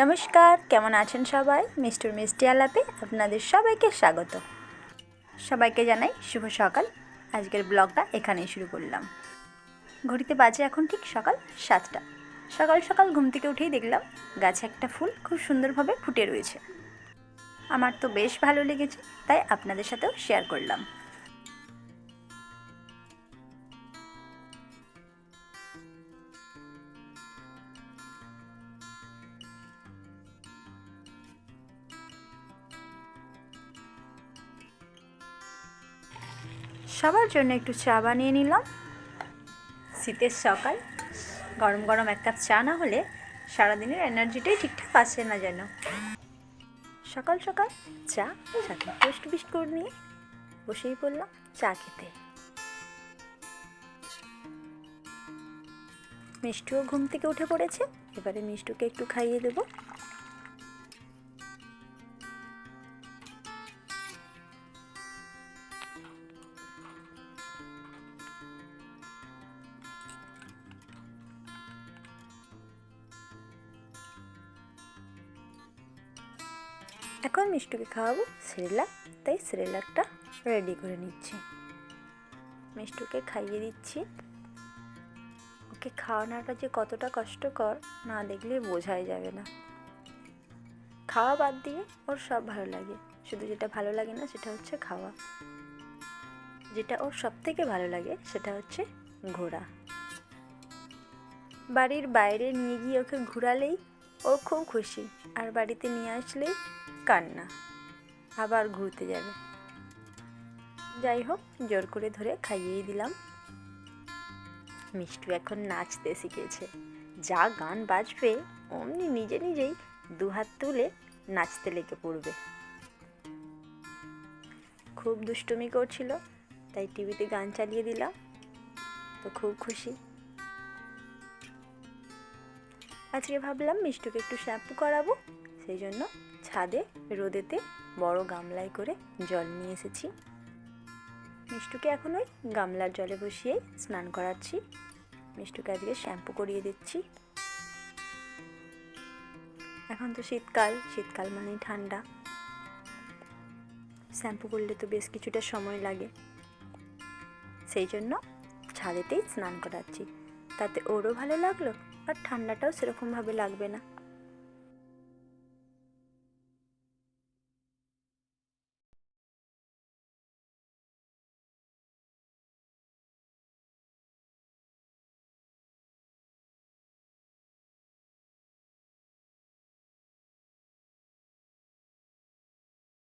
নমস্কার, কেমন আছেন সবাই? মিস্টার মিষ্টি আলাপে আপনাদের সবাইকে স্বাগত। সবাইকে জানাই শুভ সকাল। আজকের ব্লগটা এখানেই শুরু করলাম। ঘড়িতে বাজে এখন ঠিক সকাল সাতটা। সকাল সকাল ঘুম থেকে উঠেই দেখলাম গাছে একটা ফুল খুব সুন্দরভাবে ফুটে রয়েছে। আমার তো বেশ ভালো লেগেছে, তাই আপনাদের সাথেও শেয়ার করলাম। সবার জন্য একটু চা বানিয়ে নিলাম। শীতের সকাল, গরম গরম এক কাপ চা না হলে সারাদিনের এনার্জিটাই ঠিকঠাক আসে না যেন। সকাল সকাল চা, সাথে টোস্ট বিস্কুট নিয়ে বসেই পড়লাম চা খেতে। মিষ্টুও ঘুম থেকে উঠে পড়েছে, এবারে মিষ্টুকে একটু খাইয়ে দেবো। এখন মিষ্টুকে খাওয়াবো সিরিলাক তাই সিরিলাকটা রেডি করে নিচ্ছি। মিষ্টুকে খাইয়ে দিচ্ছি। ওকে খাওয়ানোটা যে কতটা কষ্টকর, না দেখলে বোঝাই যাবে না। খাওয়া বাদ দিয়ে ওর সব ভালো লাগে। শুধু যেটা ভালো লাগে না, সেটা হচ্ছে খাওয়া। যেটা ওর সব থেকে ভালো লাগে, সেটা হচ্ছে ঘোরা। বাড়ির বাইরে নিয়ে গিয়ে ওকে ঘোরালেই ও খুব খুশি। আর বাড়িতে নিয়ে আসলেই কান্না। আবার ঘুরতে যাবে। যাই হোক জোর করে ধরে খাইয়েই দিলাম। মিষ্টু এখন নাচতে শিখেছে। যা গান বাজবে, অমনি নিজে নিজেই দুহাত তুলে নাচতে লেগে পড়বে। খুব দুষ্টুমি করছিল, তাই টিভিতে গান চালিয়ে দিলাম। তো খুব খুশি। আজকে ভাবলাম মিষ্টুকে একটু শ্যাম্পু করাবো, সেই জন্য ছাদে রোদেতে বড় গামলায় করে জল নিয়ে এসেছি। মিষ্টুকে এখন ওই গামলার জলে বসিয়ে স্নান করাচ্ছি। মিষ্টুকে আজকে শ্যাম্পু করিয়ে দিচ্ছি। এখন তো শীতকাল শীতকাল মানেই ঠান্ডা। শ্যাম্পু করলে তো বেশ কিছুটা সময় লাগে। সেই জন্য ছাদেতেই স্নান করাচ্ছি। তাতে ওরও ভালো লাগল আর ঠান্ডাটাও সেরকমভাবে লাগবে না।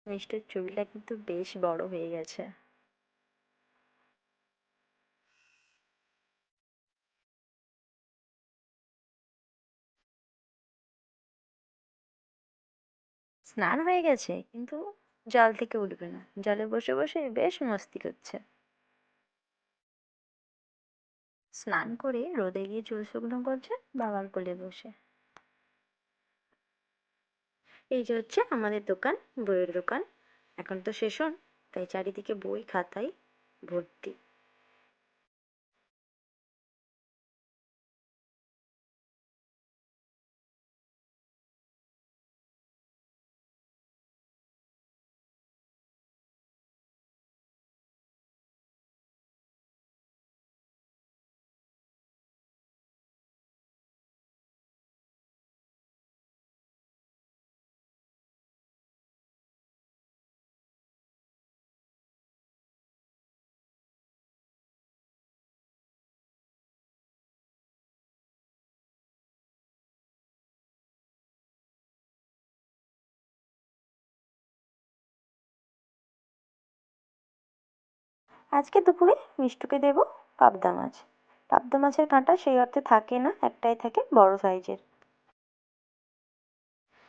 মিষ্টির চুলটা কিন্তু বেশ বড় হয়ে গেছে। স্নান হয়ে গেছে, কিন্তু জল থেকে উঠবে না। জলে বসে বসে বেশ মস্তি করছে স্নান করে রোদে গিয়ে চুল শুকনো করছে, বাবার কোলে বসে। এই যে হচ্ছে আমাদের দোকান, বইয়ের দোকান। এখন তো সেশন তাই চারিদিকে বই খাতায় ভর্তি। আজকে দুপুরে মিষ্টুকে দেব পাবদা মাছ। পাবদা মাছের কাঁটা সেই অর্থে থাকে না, একটাই থাকে বড় সাইজের।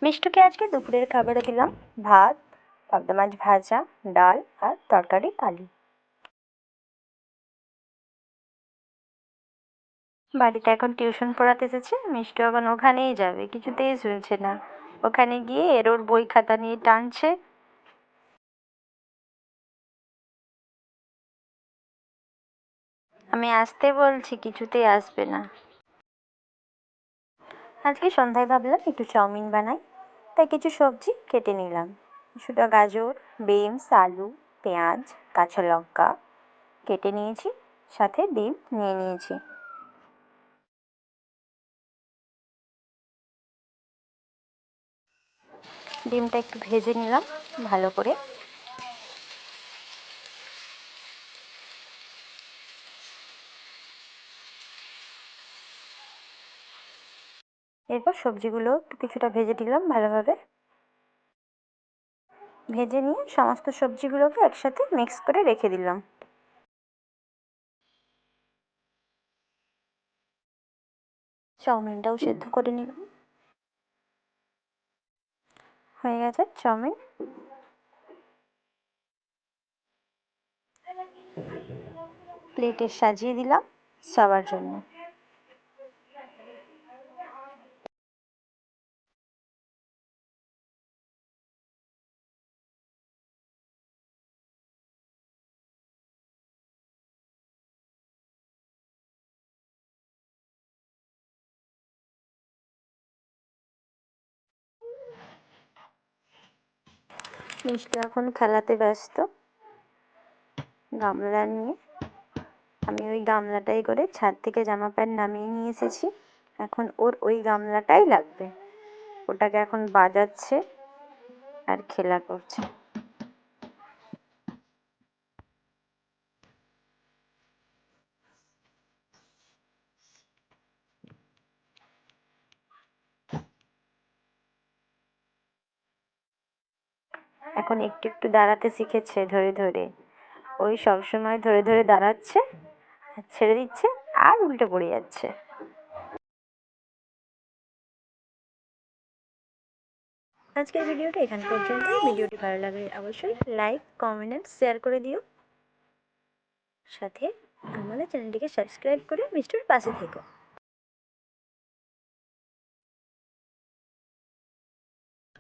মিষ্টুকে আজকে দুপুরের খাবারে দিলাম ভাত, পাবদা মাছ ভাজা, ডাল আর তরকারি আলু। বাড়িতে এখন টিউশন পড়াতে এসেছে, মিষ্টু এখন ওখানেই যাবে কিছুতেই শুনছে না। ওখানে গিয়ে এর ওর বই খাতা নিয়ে টানছে আমি আসতে বলছি, কিছুতেই আসবে না। আজকে সন্ধ্যায় ভাবলাম একটু চাউমিন বানাই, তাই কিছু সবজি কেটে নিলাম। কিছুটা গাজর, বিনস, আলু, পেঁয়াজ, কাঁচা লঙ্কা কেটে নিয়েছি, সাথে ডিম নিয়ে নিয়েছি। ডিমটা একটু ভেজে নিলাম ভালো করে। এরপর সবজিগুলো কিছুটা ভেজে দিলাম ভালোভাবে। ভেজে নিয়ে সমস্ত সবজিগুলোকে একসাথে মিক্স করে রেখে দিলাম। চাউমিনটাও সেদ্ধ করে নিলাম। হয়ে গেছে চাউমিন। প্লেটে সাজিয়ে দিলাম সবার জন্য। মিষ্টি এখন খেলাতে ব্যস্ত। গামলা নিয়ে। আমি ওই গামলাটাই করে ছাদ থেকে জামা প্যান্ট নামিয়ে নিয়ে এসেছি। এখন ওর ওই গামলাটাই লাগবে। ওটাকে এখন বাজাচ্ছে আর খেলা করছে। এখন একটু একটু দাঁড়াতে শিখেছে ধরে ধরে। ওই সবসময় ধরে ধরে দাঁড়াচ্ছে, ছেড়ে দিচ্ছে, আর উল্টে পড়ে যাচ্ছে। আজকের ভিডিওটা এখান পর্যন্ত। ভিডিওটি ভালো লাগলে অবশ্যই লাইক, কমেন্ট অ্যান্ড শেয়ার করে দিও। সাথে আমাদের চ্যানেলটিকে সাবস্ক্রাইব করে মিষ্টির পাশে থেকো।